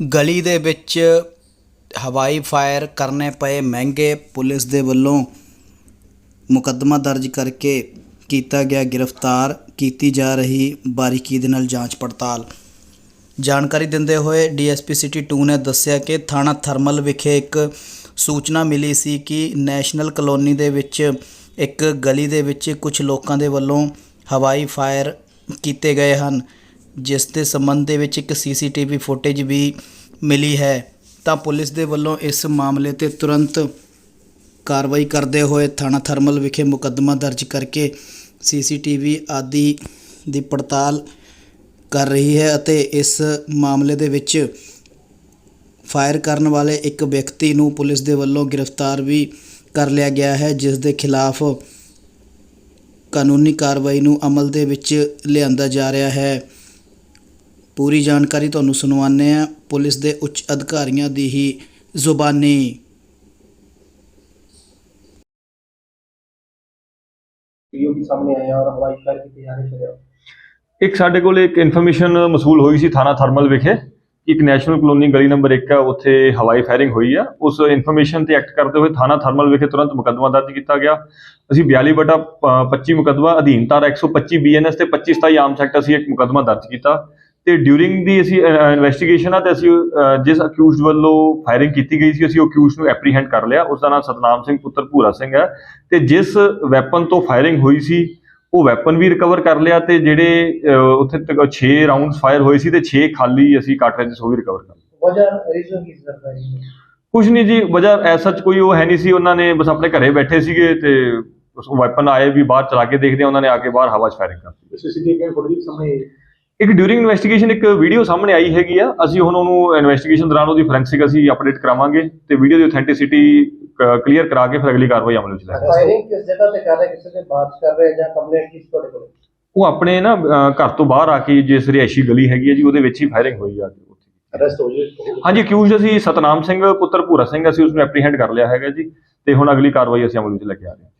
ਗਲੀ ਦੇ ਵਿੱਚ ਹਵਾਈ ਫਾਇਰ ਕਰਨੇ ਪਏ ਮਹਿੰਗੇ ਪੁਲਿਸ ਦੇ ਵੱਲੋਂ ਮੁਕੱਦਮਾ ਦਰਜ ਕਰਕੇ ਕੀਤਾ ਗਿਆ ਗ੍ਰਿਫਤਾਰ, ਕੀਤੀ ਜਾ ਰਹੀ ਬਾਰੀਕੀ ਦੇ ਨਾਲ ਜਾਂਚ ਪੜਤਾਲ। ਜਾਣਕਾਰੀ ਦਿੰਦੇ ਹੋਏ ਡੀਐਸਪੀ ਸਿਟੀ 2 ਨੇ ਦੱਸਿਆ ਕਿ ਥਾਣਾ ਥਰਮਲ ਵਿਖੇ ਇੱਕ ਸੂਚਨਾ ਮਿਲੀ ਸੀ ਕਿ ਨੈਸ਼ਨਲ ਕਲੋਨੀ ਦੇ ਵਿੱਚ ਇੱਕ ਗਲੀ ਦੇ ਵਿੱਚ ਕੁਝ ਲੋਕਾਂ ਦੇ ਵੱਲੋਂ ਹਵਾਈ ਫਾਇਰ ਕੀਤੇ ਗਏ ਹਨ। ਜਿਸ ਦੇ ਸੰਬੰਧ ਦੇ ਵਿੱਚ ਇੱਕ ਸੀਸੀਟੀਵੀ ਫੁਟੇਜ ਵੀ ਮਿਲੀ ਹੈ, ਤਾਂ ਪੁਲਿਸ ਦੇ ਵੱਲੋਂ ਇਸ ਮਾਮਲੇ ਤੇ ਤੁਰੰਤ ਕਾਰਵਾਈ ਕਰਦੇ ਹੋਏ ਥਾਣਾ ਥਰਮਲ ਵਿਖੇ ਮੁਕੱਦਮਾ ਦਰਜ ਕਰਕੇ ਸੀਸੀਟੀਵੀ ਆਦਿ ਦੀ ਪੜਤਾਲ ਕਰ ਰਹੀ ਹੈ ਅਤੇ ਇਸ ਮਾਮਲੇ ਦੇ ਵਿੱਚ ਫਾਇਰ ਕਰਨ ਵਾਲੇ ਇੱਕ ਵਿਅਕਤੀ ਨੂੰ ਪੁਲਿਸ ਦੇ ਵੱਲੋਂ ਗ੍ਰਿਫਤਾਰ ਵੀ ਕਰ ਲਿਆ ਗਿਆ ਹੈ, ਜਿਸ ਦੇ ਖਿਲਾਫ ਕਾਨੂੰਨੀ ਕਾਰਵਾਈ ਨੂੰ ਅਮਲ ਦੇ ਵਿੱਚ ਲਿਆਂਦਾ ਜਾ ਰਿਹਾ ਹੈ। ਪੂਰੀ ਜਾਣਕਾਰੀ ਤੁਹਾਨੂੰ ਸੁਣਵਾਉਂਦੇ ਹਾਂ। ਪੁਲਿਸ ਦੇ ਉੱਚ ਅਧਿਕਾਰੀਆਂ ਦੀ ਹੀ ਜ਼ੁਬਾਨੀ। ਵੀਡੀਓ ਵੀ ਸਾਹਮਣੇ ਆਇਆ ਔਰ ਹਵਾਈ ਫਾਇਰ ਕੀਤੇ ਜਾ ਰਹੇ ਸੀ। ਇੱਕ ਸਾਡੇ ਕੋਲ ਇੱਕ ਇਨਫੋਰਮੇਸ਼ਨ ਮਸੂਲ ਹੋਈ ਸੀ ਥਾਣਾ ਥਰਮਲ ਵਿਖੇ। ਕਿ ਇੱਕ ਨੈਸ਼ਨਲ ਕਲੋਨੀ ਗਲੀ ਨੰਬਰ 1 ਹੈ ਉੱਥੇ ਹਵਾਈ ਫਾਇਰਿੰਗ ਹੋਈ ਆ। ਉਸ ਇਨਫੋਰਮੇਸ਼ਨ ਤੇ ਐਕਟ ਕਰਦੇ ਹੋਏ ਥਾਣਾ ਥਰਮਲ ਵਿਖੇ ਤੁਰੰਤ ਮੁਕੱਦਮਾ ਦਰਜ ਕੀਤਾ ਗਿਆ। ਅਸੀਂ 42 ਬਟਾ 25 ਮੁਕੱਦਮਾ ਅਧੀਨ ਧਾਰਾ 125 ਬੀਐਨਐਸ ਤੇ 25 27 ਆਰਮਸ ਐਕਟ ਅਸੀਂ ਇੱਕ ਮੁਕੱਦਮਾ ਦਰਜ ਕੀਤਾ। ਤੇ ਡਿਊਰਿੰਗ ਦੀ ਅਸੀਂ ਇਨਵੈਸਟੀਗੇਸ਼ਨ ਆ ਤੇ ਅਸੀਂ ਜਿਸ ਅਕਿਊਜ਼ਡ ਵੱਲੋਂ ਫਾਇਰਿੰਗ ਕੀਤੀ ਗਈ ਸੀ ਅਸੀਂ ਉਹ ਅਕਿਊਜ਼ਡ ਨੂੰ ਐਪਰੀਹੈਂਡ ਕਰ ਲਿਆ। ਉਸ ਦਾ ਨਾਮ ਸਤਨਾਮ ਸਿੰਘ ਪੁੱਤਰ ਭੂਰਾ ਸਿੰਘ ਹੈ। ਤੇ ਜਿਸ ਵੈਪਨ ਤੋਂ ਫਾਇਰਿੰਗ ਹੋਈ ਸੀ ਉਹ ਵੈਪਨ ਵੀ ਰਿਕਵਰ ਕਰ ਲਿਆ ਤੇ ਜਿਹੜੇ ਉੱਥੇ 6 ਰਾਉਂਡਸ ਫਾਇਰ ਹੋਏ ਸੀ ਤੇ 6 ਖਾਲੀ ਅਸੀਂ ਕਾਰਟ੍ਰਿਜਸ ਉਹ ਵੀ ਰਿਕਵਰ ਕਰ ਲਏ। ਵਜ੍ਹਾ ਰੀਜ਼ਨ ਕੀ ਸੀ ਸਰ ਕੁਝ ਨਹੀਂ ਜੀ ਵਜ੍ਹਾ ਐਸਾ ਕੋਈ ਉਹ ਹੈ ਨਹੀਂ ਸੀ। ਉਹਨਾਂ ਨੇ ਬਸ ਆਪਣੇ ਘਰੇ ਬੈਠੇ ਸੀਗੇ ਤੇ ਉਸ ਵੈਪਨ ਆਏ ਵੀ ਬਾਹਰ ਚਲਾ ਕੇ ਦੇਖਦੇ ਉਹਨਾਂ ਨੇ ਆ ਕੇ ਬਾਹਰ ਹਵਾ 'ਚ ਫਾਇਰਿੰਗ ਕਰਤੀ ਸੀਸੀਟੀਵੀ ਫੁਟੇਜ ਸਾਹਮਣੇ ਇੱਕ ਡਿਊਰਿੰਗ ਇਨਵੈਸਟੀਗੇਸ਼ਨ ਇੱਕ ਵੀਡੀਓ ਸਾਹਮਣੇ ਆਈ ਹੈਗੀ ਆ। ਅਸੀਂ ਹੁਣ ਉਹਨੂੰ ਇਨਵੈਸਟੀਗੇਸ਼ਨ ਦੌਰਾਨ ਉਹਦੀ ਫੋਰੈਂਸਿਕ ਅਸੀਂ ਅਪਡੇਟ ਕਰਾਵਾਂਗੇ ਤੇ ਵੀਡੀਓ ਦੀ ਅਥੈਂਟਿਸਿਟੀ ਕਲੀਅਰ ਕਰਾ ਕੇ ਫਿਰ ਅਗਲੀ ਕਾਰਵਾਈ ਅਮਲ ਵਿੱਚ ਫਾਇਰਿੰਗ ਕਿਸ ਜਗ੍ਹਾ ਤੇ ਕਰ ਰਹੇ ਕਿਸੇ ਦੇ ਬਾਤ ਕਰ ਰਹੇ ਜਾਂ ਕੰਪਲੇਂਟ ਕਿਸ ਤੁਹਾਡੇ ਕੋਲ? ਉਹ ਆਪਣੇ ਨਾ ਘਰ ਤੋਂ ਬਾਹਰ ਆ ਕੇ ਜਿਸ ਰਿਹਾਇਸ਼ੀ ਗਲੀ ਹੈਗੀ ਹੈ ਜੀ ਉਹਦੇ ਵਿੱਚ ਹੀ ਫਾਇਰਿੰਗ ਹੋਈ ਆ ਕੇ ਉੱਥੇ। ਅਰੈਸਟ ਹੋ ਜੇ ਹਾਂਜੀ ਅਕਿਊਜ਼ਡ ਅਸੀਂ ਸਤਨਾਮ ਸਿੰਘ ਪੁੱਤਰ ਭੂਰਾ ਸਿੰਘ ਅਸੀਂ ਉਸ ਨੂੰ ਐਪਰੀਹੈਂਡ ਕਰ ਲਿਆ ਹੈਗਾ ਜੀ ਤੇ ਹੁਣ ਅਗਲੀ ਕਾਰਵਾਈ ਅਸੀਂ ਅਮਲ ਵਿੱਚ ਲੈ ਕੇ ਆ ਰਹੇ ਹਾਂ।